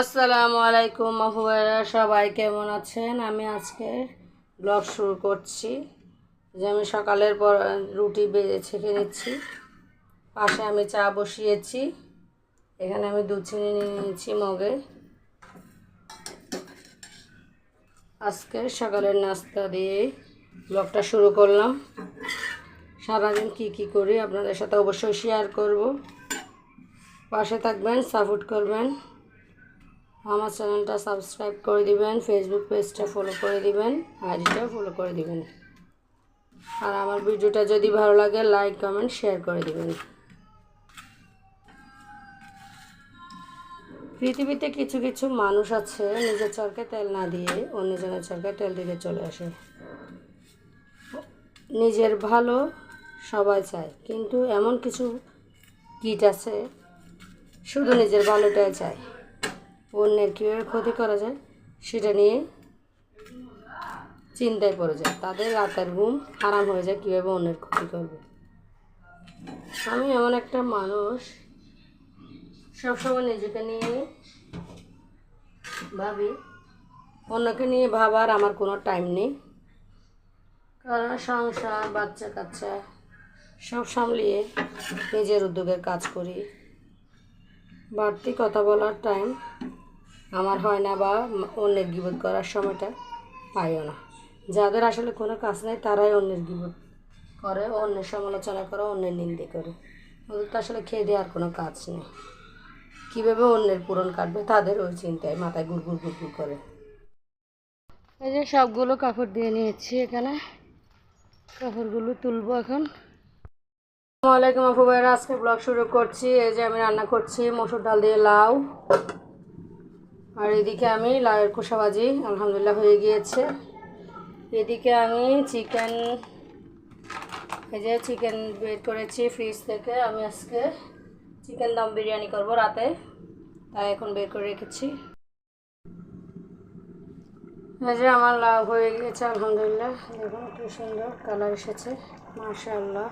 আসসালামু আলাইকুম মাহবুবেরা সবাই কেমন আছেন? আমি আজকে ব্লগ শুরু করছি। যে আমি সকালের পর রুটি ছেঁকে নিচ্ছি। পাশে আমি চা বসিয়েছি। এখানে আমি দুধ চিনি নিয়ে নিয়েছি মগে। আজকে সকালের নাস্তা দিয়ে ব্লগটা শুরু করলাম। সারাদিন কি কি করি আপনাদের সাথে অবশ্যই শেয়ার করব। পাশে থাকবেন সাপোর্ট করবেন। আমার চ্যানেলটা সাবস্ক্রাইব করে দিবেন ফেসবুক পেজটা ফলো করে দিবেন আইডিটাও ফলো করে দিবেন। আর আমার ভিডিওটা যদি ভালো লাগে লাইক কমেন্ট শেয়ার করে দিবেন। পৃথিবীতে কিছু কিছু মানুষ আছে, নিজের চরকে তেল না দিয়ে অন্যজনের চরকে তেল দিতে চলে আসে। নিজের ভালো সবাই চায়, কিন্তু এমন কিছু কীট আছে, শুধু নিজের ভালোটাই চায়। অন্যের কীভাবে ক্ষতি করা যায় সেটা নিয়ে চিন্তায় পড়ে যায়। তাদের রাতের ঘুম হারাম হয়ে যায় কীভাবে অন্যের ক্ষতি করবে। আমি এমন একটা মানুষ সবসময় নিজেকে নিয়ে ভাবি, অন্যকে নিয়ে ভাবার আমার কোনো টাইম নেই। কারণ সংসার, বাচ্চা কাচ্চা সব সামলিয়ে নিজের উদ্যোগের কাজ করি। বাড়তি কথা বলার টাইম আমার হয় না বা অন্যের গিবোধ করার সময়টা পাইও না। যাদের আসলে কোনো কাজ নেই তারাই অন্যের গিবোধ করে অন্যের সমালোচনা করে অন্যের নিন্দে করে। ওদের তো আসলে খেয়ে দেওয়ার কোনো কাজ নেই। কীভাবে অন্যের পূরণ কাটবে তাদের ওই চিন্তায় মাথায় গুড় গুড় গুড় করে। এই যে সবগুলো কাপড় দিয়ে নিয়েছি এখানে। কাপড়গুলো তুলবো এখন। আসসালামু আলাইকুম আপু ভাইরা আজকে ব্লগ শুরু করছি। এই যে আমি রান্না করছি মসুর ডাল দিয়ে লাউ। আর এদিকে আমি লাউয়ের খোসা ভাজি, আলহামদুলিল্লাহ হয়ে গিয়েছে। এদিকে আমি চিকেন এই যে চিকেন বের করেছি ফ্রিজ থেকে। আমি আজকে চিকেন দম বিরিয়ানি করব রাতে, তাই এখন বের করে রেখেছি। এই যে আমার লাউ হয়ে গিয়েছে, আলহামদুলিল্লাহ। দেখুন কি সুন্দর কালার এসেছে, মাশাআল্লাহ।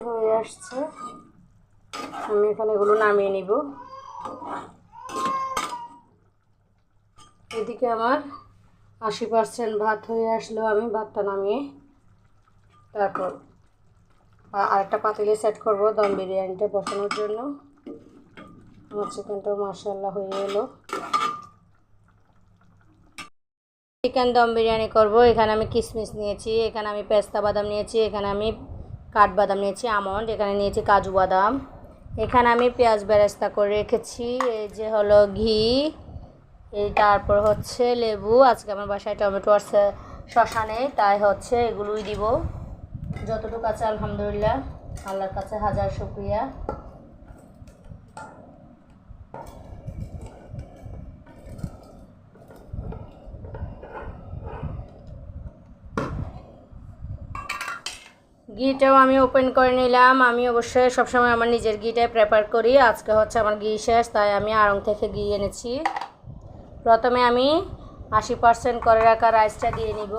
হয়ে আসছে। আমি এখানে এগুলো নামিয়ে নিব। এদিকে আমার আশি পার্সেন্ট ভাত হয়ে আসলো, আমি ভাতটা নামিয়ে তারপর আরেকটা পাতিলে সেট করব দম বিরিয়ানিটা বসানোর জন্য। আমার চিকেনটাও মাসাল্লাহ হয়ে এলো। চিকেন দম বিরিয়ানি করব, এখানে আমি কিশমিশ নিয়েছি, এখানে আমি পেস্তা বাদাম নিয়েছি, এখানে আমি কাঠবাদাম নিয়েছি, আমন্ড, এখানে নিয়েছি কাজু বাদাম। এখানে আমি পেঁয়াজ বেরেস্তা করে রেখেছি। এই যে হলো ঘি, এই তারপর হচ্ছে লেবু। আজকে আমার বাসায় টমেটো আছে শশা নেই, তাই হচ্ছে এগুলোই দিব। যতটুকু আছে, আলহামদুলিল্লাহ। আল্লাহর কাছে হাজার শুক্রিয়া। ঘিটাও আমি ওপেন করে নিলাম। আমি অবশ্যই সবসময় আমার নিজের গিটাই প্রেপার করি। আজকে হচ্ছে আমার গি শেষ, তাই আমি আড়ং থেকে ঘি এনেছি। প্রথমে আমি আশি পার্সেন্ট করে রাখা রাইসটা দিয়ে নিব।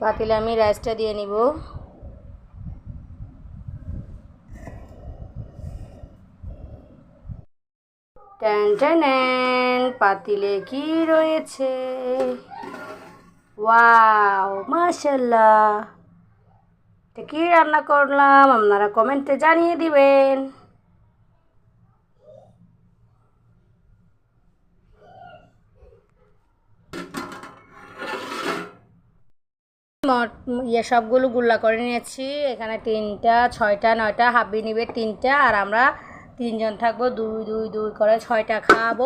পাতিলে আমি রাইসটা দিয়ে নিব। ট্যান পাতিলে কি রয়েছে? ওয়াও মাশাল্লাহ এটা কি রান্না করলাম? আপনারা কমেন্টে জানিয়ে দিবেন। ইয়ে সবগুলো গুল্লা করে নিয়েছি। এখানে তিনটা, ছয়টা, নয়টা, হাবি নিবে তিনটা, আর আমরা তিনজন থাকব, দুই দুই দুই করে ছয়টা খাব।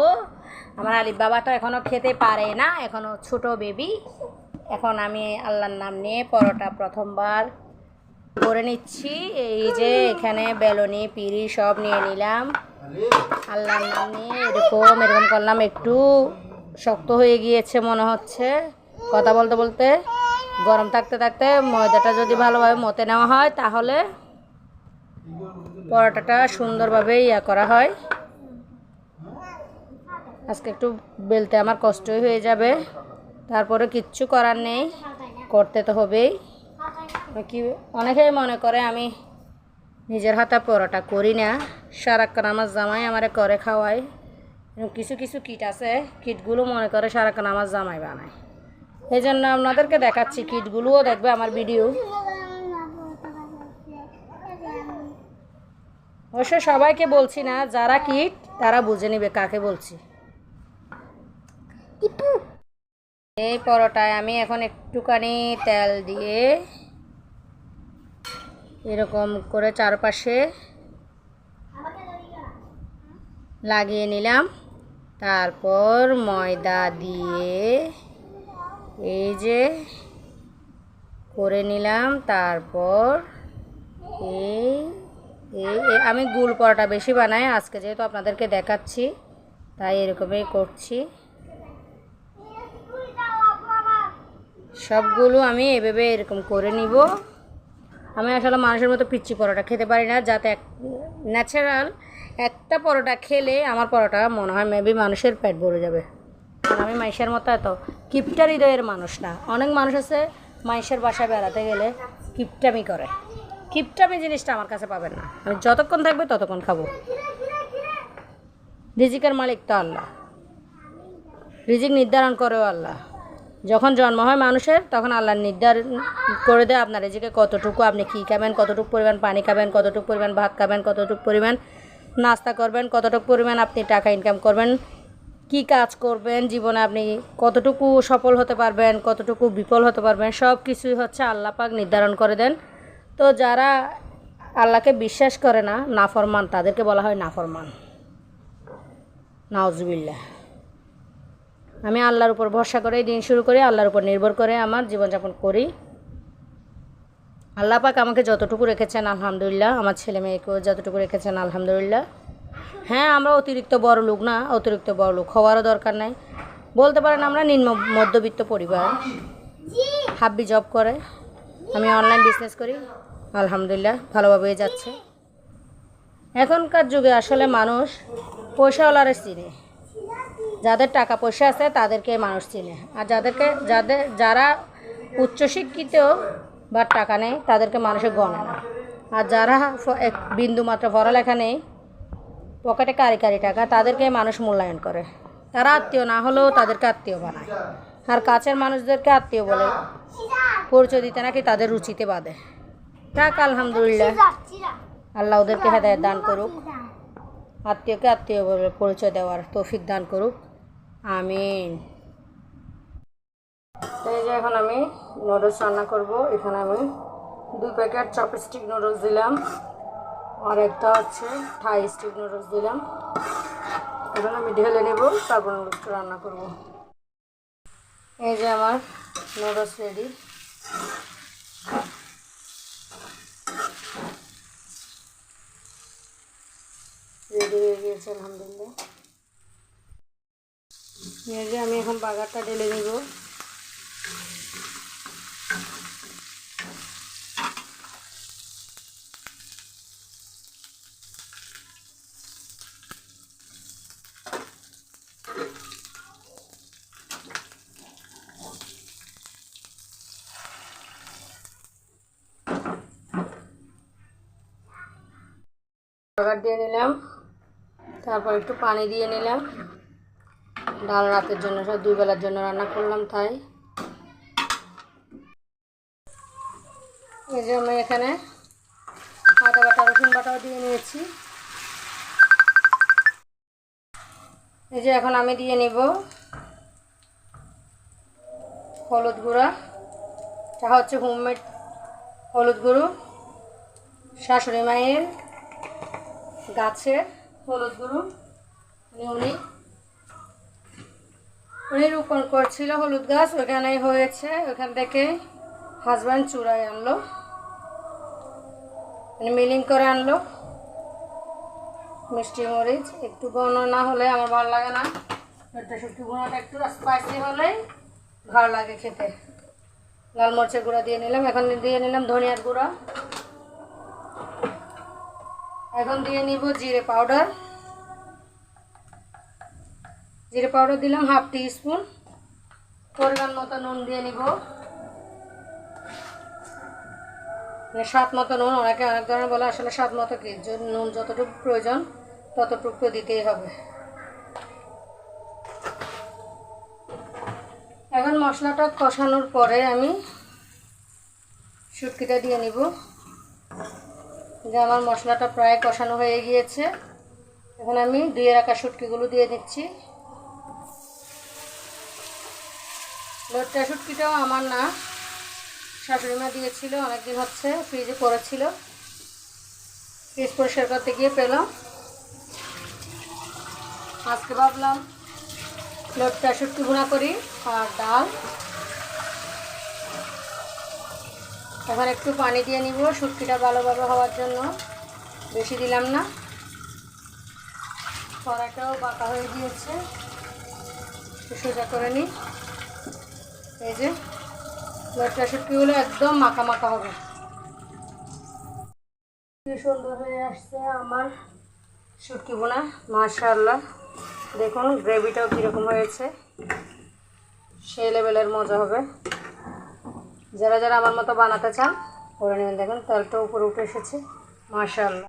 আমার আলিফ বাবা তো এখনও খেতে পারে না এখনও ছোট বেবি এখন আমি আল্লাহর নাম নিয়ে পরোটা প্রথমবার করে নিচ্ছি। এই যে এখানে বেলনি, পিড়ি সব নিয়ে নিলাম। আল্লাহর নাম নিয়ে এরকম এরকম করলাম, একটু শক্ত হয়ে গিয়েছে মনে হচ্ছে। কথা বলতে বলতে গরম থাকতে থাকতে ময়দাটা যদি ভালোভাবে মতে নেওয়া হয়, তাহলে পরোটাটা সুন্দরভাবে ইয়া করা হয়। আজকে একটু বেলতে আমার কষ্টই হয়ে যাবে। তারপরে কিচ্ছু করার নেই, করতে তো হবেই। কি অনেকেই মনে করে আমি নিজের হাতে পরোটা করি না, সারাক্ষণ আমার জামাই আমারে করে খাওয়াই এবং কিছু কিছু কিট আছে কিটগুলো মনে করে সারাক্ষণ আমার জামাই বানায়। এই জন্য আপনাদেরকে দেখাচ্ছি কিটগুলোও দেখবে আমার ভিডিও অবশ্য সবাইকে বলছি না যারা কিট তারা বুঝে নিবে কাকে বলছি। এই পরোটায় আমি এখন একটুখানি তেল দিয়ে এরকম করে চারপাশে লাগিয়ে নিলাম। তারপর ময়দা দিয়ে এই যে করে নিলাম। তারপর এই এই আমি গুল পরোটা বেশি বানাই, আজকে যেহেতু আপনাদেরকে দেখাচ্ছি, তাই এরকমই করছি। সবগুলো আমি এভাবে এরকম করে নিব। আমি আসলে মানুষের মতো পিচ্ছি পরোটা খেতে পারি না, যাতে এক ন্যাচারাল একটা পরোটা খেলে আমার পরোটা মনে হয় মেবি মানুষের পেট ভরে যাবে। আমি মাইশের মতো এত কিপটা হৃদয়ের মানুষ না। অনেক মানুষ আছে মাইশের বাসায় বেড়াতে গেলে কিপটামি করে। কিপটামি জিনিসটা আমার কাছে পাবেন না। আমি যতক্ষণ থাকবে ততক্ষণ খাব। রিজিকের মালিক তো আল্লাহ। রিজিক নির্ধারণ করেও আল্লাহ। যখন জন্ম হয় মানুষের, তখন আল্লাহ নির্ধারণ করে দেয় আপনার রিজিকে কতটুকু, আপনি কী খাবেন, কতটুকু পরিমাণ পানি খাবেন, কতটুকু পরিমাণ ভাত খাবেন, কতটুকু পরিমাণ নাস্তা করবেন, কতটুকু পরিমাণ আপনি টাকা ইনকাম করবেন, কি কাজ করবেন, জীবনে আপনি কতটুকু সফল হতে পারবেন, কতটুকু বিফল হতে পারবেন সব কিছুই হচ্ছে আল্লাহ পাক নির্ধারণ করে দেন। তো যারা আল্লাহকে বিশ্বাস করে না, নাফরমান, তাদেরকে বলা হয় নাফরমান। নাওজবিল্লা আমি আল্লাহর উপর ভরসা করে দিন শুরু করি, আল্লাহর উপর নির্ভর করে আমার জীবনযাপন করি। আল্লাহ পাক আমাকে যতটুকু রেখেছেন, আলহামদুলিল্লাহ। আমার ছেলে মেয়েকেও যতটুকু রেখেছেন, আলহামদুলিল্লাহ। হ্যাঁ আমরা অতিরিক্ত বড় লোক না, অতিরিক্ত বড় লোক হওয়ারও দরকার নাই। বলতে পারেন, আমরা নিম্ন মধ্যবিত্ত পরিবার। হাব্বি জব করে। আমি অনলাইন বিজনেস করি। আলহামদুলিল্লাহ, ভালোভাবেই যাচ্ছে। এখনকার যুগে আসলে মানুষ পয়সাওয়ালারে চিনে। যাদের টাকা পয়সা আছে তাদেরকে মানুষ চিনে। আর যাদেরকে, যাদের, যারা উচ্চশিক্ষিত বা টাকা নেই তাদেরকে মানুষে গণে না। আর যারা এক বিন্দু মাত্র পড়ালেখা নেই, পকেটে কারি কারি টাকা, তাদেরকে মানুষ মূল্যায়ন করে। তারা আত্মীয় না হলেও তাদেরকে আত্মীয় বানায়। আর কাছের মানুষদেরকে আত্মীয় বলে পরিচয় দিতে নাকি তাদের রুচিতে বাঁধে। থাক আলহামদুলিল্লাহ। আল্লাহ ওদেরকে হেদায়ত দান করুক। আত্মীয়কে আত্মীয় বলে পরিচয় দেওয়ার তৌফিক দান করুক। আমিন। এই যে এখন আমি নুডলস রান্না করব। এখানে আমি দুই প্যাকেট চপস্টিক নুডলস দিলাম। আর একটা হচ্ছে থাই স্টিক নুডলস দিলাম। এবার আমি ঢেলে নেব তারপর নুডলসটা রান্না করব। এই যে আমার নুডলস রেডি। রেডি হয়ে গিয়েছে আলহামদুলিল্লাহ এই যে আমি এখন বাগারটা ঢেলে নিব বাগার দিয়ে নিলাম তারপর একটু পানি দিয়ে নিলাম। ডাল রাতের জন্য, সব দুই বেলার জন্য রান্না করলাম তাই। এই যে আমি এখানে আদা বাটা, রসুন বাটাও দিয়ে নিয়েছি। এই যে এখন আমি দিয়ে নিব হলুদ গুঁড়া। এটা হচ্ছে হোমমেড হলুদ গুঁড়ো। শাশুড়ি মায়ের গাছের হলুদ গুঁড়ো উনি উনি রোপণ করছিল হলুদ গাছ, ওখানেই হয়েছে। ওখান থেকে হাজব্যান্ড চূড়ায় আনলো। মানে মিলিং করে আনলো। মিষ্টি মরিচ, একটু ঘন না হলে আমার ভালো লাগে না। এটা গুঁড়োটা একটু স্পাইসি হলে ভালো লাগে খেতে। লাল মরিচের গুঁড়া দিয়ে নিলাম। এখন দিয়ে নিলাম ধনিয়ার গুঁড়া। এখন দিয়ে নিব জিরে পাউডার। জিরে পাউডার দিলাম হাফ টি স্পুন পরিমাণ মতো নুন দিয়ে নিব। মানে স্বাদ মতো নুন, অনেকে অনেক ধরনের বলে আসলে স্বাদ মতো কি? নুন যতটুকু প্রয়োজন, ততটুকু দিতেই হবে। এখন মশলাটা কষানোর পরে আমি শুটকিটা দিয়ে নিব। যে আমার মশলাটা প্রায় কষানো হয়ে গিয়েছে। এখন আমি ধুয়ে রাখা শুটকিগুলো দিয়ে দিচ্ছি। লোটটা শুটকিটাও আমার না। শাশুড়ি মা দিয়েছিল, অনেকদিন হচ্ছে, ফ্রিজে পড়েছিল। ফ্রিজ পরিষ্কার করতে গিয়ে পেলাম। আজকে ভাবলাম, লোটটা শুটকি ভুনা করি আর ডাল। এখন একটু পানি দিয়ে নিব, শুটকিটা ভালোভাবে হওয়ার জন্য। বেশি দিলাম না। কড়াটাও বাঁকা হয়ে গিয়েছে। সোজা করে নিই। এই যে, লোটটা শুটকিগুলো একদম মাখা মাখা হবে। সুন্দর হয়ে আসছে আমার শুটকি বোনা মাশাআল্লাহ। দেখুন, গ্রেভিটাও কীরকম হয়েছে। সেই লেভেলের মজা হবে। যারা যারা আমার মতো বানাতে চান করে নেবেন। দেখুন তেলটা উপরে উঠে এসেছে। মাশাআল্লাহ।